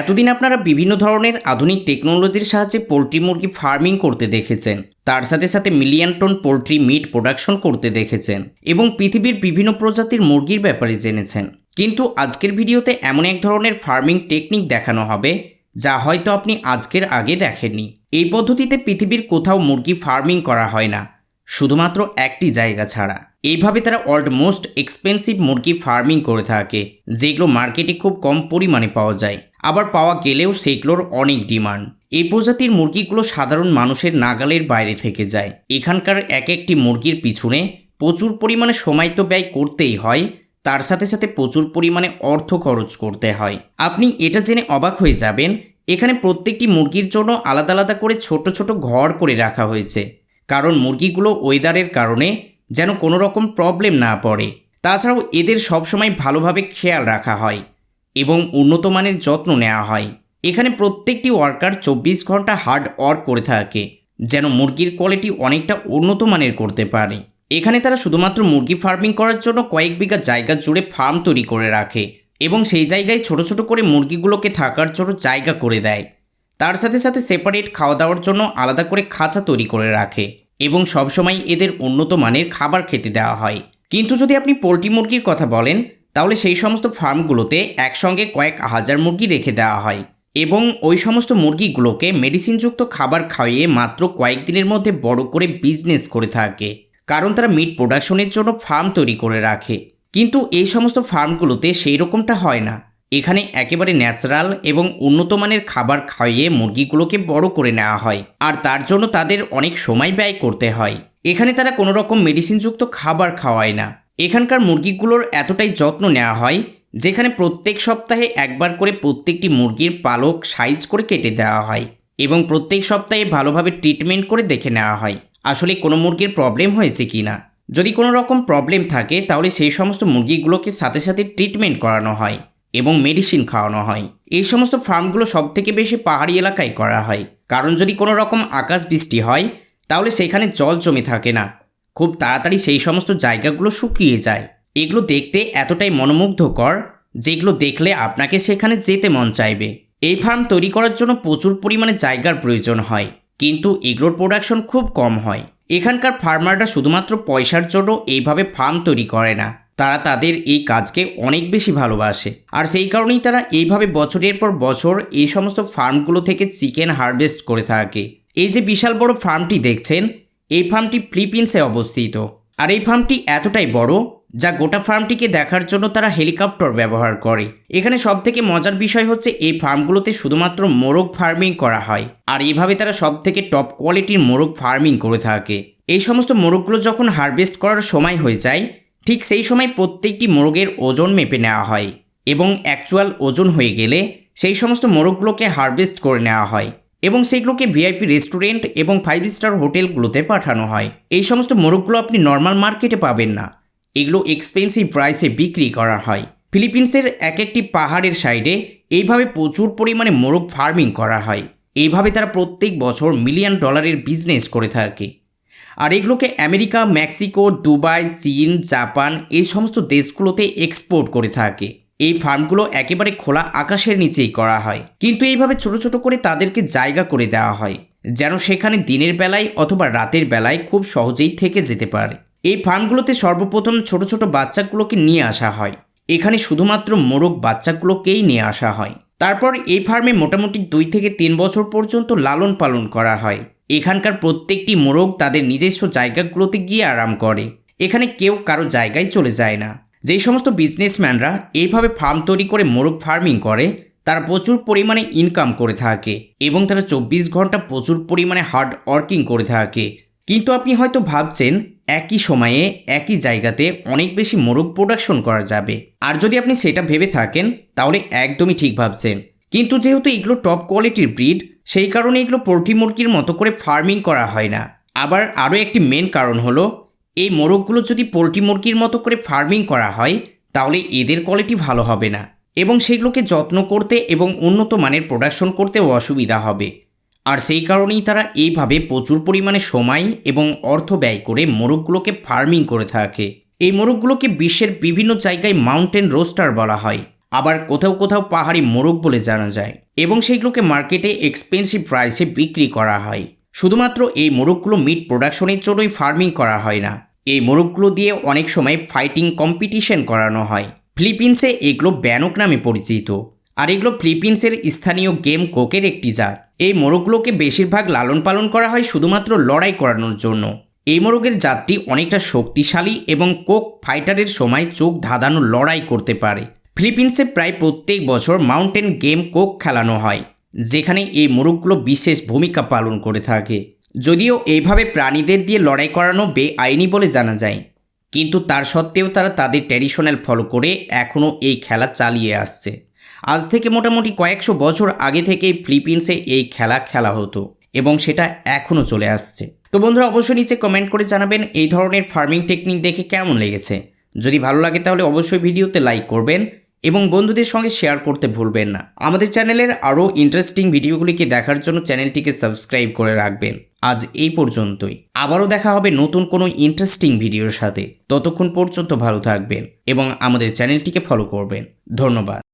এতদিন আপনারা বিভিন্ন ধরনের আধুনিক টেকনোলজির সাহায্যে পোলট্রি মুরগি ফার্মিং করতে দেখেছেন। তার সাথে সাথে million ton poultry meat production করতে দেখেছেন এবং পৃথিবীর বিভিন্ন প্রজাতির মুরগির ব্যাপারে জেনেছেন। কিন্তু আজকের ভিডিওতে এমন এক ধরনের ফার্মিং টেকনিক দেখানো হবে, যা হয়তো আপনি আজকের আগে দেখেননি। এই পদ্ধতিতে পৃথিবীর কোথাও মুরগি ফার্মিং করা হয় না, শুধুমাত্র একটি জায়গা ছাড়া। এইভাবে তারা অলমোস্ট মোস্ট এক্সপেন্সিভ মুরগি ফার্মিং করে থাকে, যেগুলো মার্কেটে খুব কম পরিমাণে পাওয়া যায়। আবার পাওয়া গেলেও সেগুলোর অনেক ডিমান্ড। এই প্রজাতির মুরগিগুলো সাধারণ মানুষের নাগালের বাইরে থেকে যায়। এখানকার এক একটি মুরগির পিছনে প্রচুর পরিমাণে সময় তো ব্যয় করতেই হয়, তার সাথে সাথে প্রচুর পরিমাণে অর্থ খরচ করতে হয়। আপনি এটা জেনে অবাক হয়ে যাবেন, এখানে প্রত্যেকটি মুরগির জন্য আলাদা আলাদা করে ছোট ছোট ঘর করে রাখা হয়েছে। কারণ মুরগিগুলো ওয়েদারের কারণে যেন কোনো রকম প্রবলেম না পড়ে। তাছাড়াও এদের সবসময় ভালোভাবে খেয়াল রাখা হয় এবং উন্নত মানের যত্ন নেওয়া হয়। এখানে প্রত্যেকটি ওয়ার্কার চব্বিশ ঘণ্টা হার্ড ওয়ার্ক করে থাকে, যেন মুরগির কোয়ালিটি অনেকটা উন্নত মানের করতে পারে। এখানে তারা শুধুমাত্র মুরগি ফার্মিং করার জন্য কয়েক বিঘা জায়গা জুড়ে ফার্ম তৈরি করে রাখে এবং সেই জায়গায় ছোট ছোট করে মুরগিগুলোকে থাকার জন্য জায়গা করে দেয়। তার সাথে সাথে সেপারেট খাওয়া দাওয়ার জন্য আলাদা করে খাঁচা তৈরি করে রাখে। এবং সবসময় এদের উন্নত মানের খাবার খেতে দেওয়া হয়। কিন্তু যদি আপনি পোলট্রি মুরগির কথা বলেন, তাহলে সেই সমস্ত ফার্মগুলোতে একসঙ্গে কয়েক হাজার মুরগি রেখে দেওয়া হয় এবং ওই সমস্ত মুরগিগুলোকে মেডিসিনযুক্ত খাবার খাইয়ে মাত্র কয়েকদিনের মধ্যে বড় করে বিজনেস করে থাকে, কারণ তারা মিট প্রোডাকশনের জন্য ফার্ম তৈরি করে রাখে। কিন্তু এই সমস্ত ফার্মগুলোতে সেই রকমটা হয় না। এখানে একেবারে ন্যাচারাল এবং উন্নত মানের খাবার খাইয়ে মুরগিগুলোকে বড় করে নেওয়া হয়। আর তার জন্য তাদের অনেক সময় ব্যয় করতে হয়। এখানে তারা কোনো রকম মেডিসিনযুক্ত খাবার খাওয়ায় না। এখানকার মুরগিগুলোর এতটাই যত্ন নেওয়া হয়, যেখানে প্রত্যেক সপ্তাহে একবার করে প্রত্যেকটি মুরগির পালক সাইজ করে কেটে দেওয়া হয় এবং প্রত্যেক সপ্তাহে ভালোভাবে ট্রিটমেন্ট করে দেখে নেওয়া হয়, আসলে কোনো মুরগির প্রবলেম হয়েছে কি না। যদি কোনো রকম প্রবলেম থাকে, তাহলে সেই সমস্ত মুরগিগুলোকে সাথে সাথে ট্রিটমেন্ট করানো হয়। এবং মেডিসিন খাওয়ানো হয়। এই সমস্ত ফার্মগুলো সব থেকে বেশি পাহাড়ি এলাকায় করা হয়। কারণ যদি কোনো রকম আকাশ বৃষ্টি হয়, তাহলে সেখানে জল জমে থাকে না। খুব তাড়াতাড়ি সেই সমস্ত জায়গাগুলো শুকিয়ে যায়। এগুলো দেখতে এতটাই মনোমুগ্ধকর, যেগুলো দেখলে আপনাকে সেখানে যেতে মন চাইবে। এই ফার্ম তৈরি করার জন্য প্রচুর পরিমাণে জায়গার প্রয়োজন হয়, কিন্তু এগুলোর প্রোডাকশন খুব কম হয়। এখানকার ফার্মাররা শুধুমাত্র পয়সার জন্য এইভাবে ফার্ম তৈরি করে না। তারা তাদের এই কাজকে অনেক বেশি ভালোবাসে। আর সেই কারণেই তারা এইভাবে বছরের পর বছর এই সমস্ত ফার্মগুলো থেকে চিকেন হারভেস্ট করে থাকে। এই যে বিশাল বড় ফার্মটি দেখছেন, এই ফার্মটি ফিলিপিন্সে অবস্থিত। আর এই ফার্মটি এতটাই বড়, যা গোটা ফার্মটিকে দেখার জন্য তারা হেলিকপ্টার ব্যবহার করে। এখানে সব থেকে মজার বিষয় হচ্ছে এই ফার্মগুলোতে শুধুমাত্র মোরগ ফার্মিং করা হয়। আর এইভাবে তারা সব থেকে টপ কোয়ালিটির মোরগ ফার্মিং করে থাকে। এই সমস্ত মোরগগুলো যখন হারভেস্ট করার সময় হয়ে যায় ঠিক সেই সময় প্রত্যেকটি মোরগের ওজন মেপে নেওয়া হয় এবং অ্যাকচুয়াল ওজন হয়ে গেলে সেই সমস্ত মোরগগুলোকে হারভেস্ট করে নেওয়া হয় এবং সেগুলোকে ভিআইপি রেস্টুরেন্ট এবং ফাইভ স্টার হোটেলগুলোতে পাঠানো হয়। এই সমস্ত মোরগগুলো আপনি নর্মাল মার্কেটে পাবেন না। এগুলো এক্সপেন্সিভ প্রাইসে বিক্রি করা হয়। ফিলিপিন্সের এক একটি পাহাড়ের সাইডে এইভাবে প্রচুর পরিমাণে মোরগ ফার্মিং করা হয়। এইভাবে তারা প্রত্যেক বছর মিলিয়ন ডলারের বিজনেস করে থাকে। আর এগুলোকে আমেরিকা, মেক্সিকো, দুবাই, চীন, জাপান এই সমস্ত দেশগুলোতে এক্সপোর্ট করে থাকে। এই ফার্মগুলো একেবারে খোলা আকাশের নিচেই করা হয়। কিন্তু এইভাবে ছোট ছোট করে তাদেরকে জায়গা করে দেওয়া হয়, যেন সেখানে দিনের বেলায় অথবা রাতের বেলায় খুব সহজেই থেকে যেতে পারে। এই ফার্মগুলোতে সর্বপ্রথম ছোট ছোট বাচ্চাগুলোকে নিয়ে আসা হয়। এখানে শুধুমাত্র মোরগ বাচ্চাগুলোকেই নিয়ে আসা হয়। তারপর এই ফার্মে মোটামুটি দুই থেকে তিন বছর পর্যন্ত লালন পালন করা হয়। এখানকার প্রত্যেকটি মোরগ তাদের নিজস্ব জায়গাগুলোতে গিয়ে আরাম করে। এখানে কেউ কারও জায়গায় চলে যায় না। যেই সমস্ত বিজনেসম্যানরা এইভাবে ফার্ম তৈরি করে মোরগ ফার্মিং করে, তারা প্রচুর পরিমাণে ইনকাম করে থাকে এবং তারা চব্বিশ ঘণ্টা প্রচুর পরিমাণে হার্ড ওয়ার্কিং করে থাকে। কিন্তু আপনি হয়তো ভাবছেন, একই সময়ে একই জায়গাতে অনেক বেশি মোরগ প্রোডাকশন করা যাবে। আর যদি আপনি সেটা ভেবে থাকেন, তাহলে একদমই ঠিক ভাবছেন। কিন্তু যেহেতু এগুলো টপ কোয়ালিটির ব্রিড সেই কারণে এগুলো পোলট্রি মুরগির মতো করে ফার্মিং করা হয় না। আবার আরও একটি মেন কারণ হলো, এই মোরগগুলো যদি পোলট্রি মুরগির মতো করে ফার্মিং করা হয়, তাহলে এদের কোয়ালিটি ভালো হবে না এবং সেগুলোকে যত্ন করতে এবং উন্নত মানের প্রোডাকশন করতেও অসুবিধা হবে। আর সেই কারণেই তারা এইভাবে প্রচুর পরিমাণে সময় এবং অর্থ ব্যয় করে মোরগগুলোকে ফার্মিং করে থাকে। এই মোরগগুলোকে বিশ্বের বিভিন্ন জায়গায় মাউন্টেন রোস্টার বলা হয়। আবার কোথাও কোথাও পাহাড়ি মোরগ বলে জানা যায় এবং সেইগুলোকে মার্কেটে এক্সপেন্সিভ প্রাইসে বিক্রি করা হয়। শুধুমাত্র এই মোরগগুলো মিট প্রোডাকশনের জন্যই ফার্মিং করা হয় না। এই মোরগগুলো দিয়ে অনেক সময় ফাইটিং কম্পিটিশন করানো হয়। ফিলিপিন্সে এগুলো ব্যানক নামে পরিচিত। আর এগুলো ফিলিপিন্সের স্থানীয় গেম কোকের একটি জাত। এই মোরগগুলোকে বেশিরভাগ লালন পালন করা হয় শুধুমাত্র লড়াই করানোর জন্য। এই মোরগের জাতটি অনেকটা শক্তিশালী এবং কোক ফাইটারের সময় চোখ ধাঁধানো লড়াই করতে পারে। ফিলিপিন্সে প্রায় প্রত্যেক বছর মাউন্টেন গেম কোক খেলানো হয়, যেখানে এই মোরগগুলো বিশেষ ভূমিকা পালন করে থাকে। যদিও এইভাবে প্রাণীদের দিয়ে লড়াই করানো বেআইনি বলে জানা যায়, কিন্তু তার সত্ত্বেও তারা তাদের ট্র্যাডিশনাল ফলো করে এখনও এই খেলা চালিয়ে আসছে। আজ থেকে মোটামুটি কয়েকশো বছর আগে থেকেই ফিলিপিন্সে এই খেলা খেলা হতো এবং সেটা এখনও চলে আসছে। তো বন্ধুরা, অবশ্যই নিচে কমেন্ট করে জানাবেন এই ধরনের ফার্মিং টেকনিক দেখে কেমন লেগেছে। যদি ভালো লাগে তাহলে অবশ্যই ভিডিওতে লাইক করবেন। এবং বন্ধুদের সঙ্গে শেয়ার করতে ভুলবেন না। আমাদের চ্যানেলের আরও ইন্টারেস্টিং ভিডিওগুলিকে দেখার জন্য চ্যানেলটিকে সাবস্ক্রাইব করে রাখবেন। আজ এই পর্যন্তই। আবারও দেখা হবে নতুন কোনো ইন্টারেস্টিং ভিডিওর সাথে। ততক্ষণ পর্যন্ত ভালো থাকবেন এবং আমাদের চ্যানেলটিকে ফলো করবেন। ধন্যবাদ।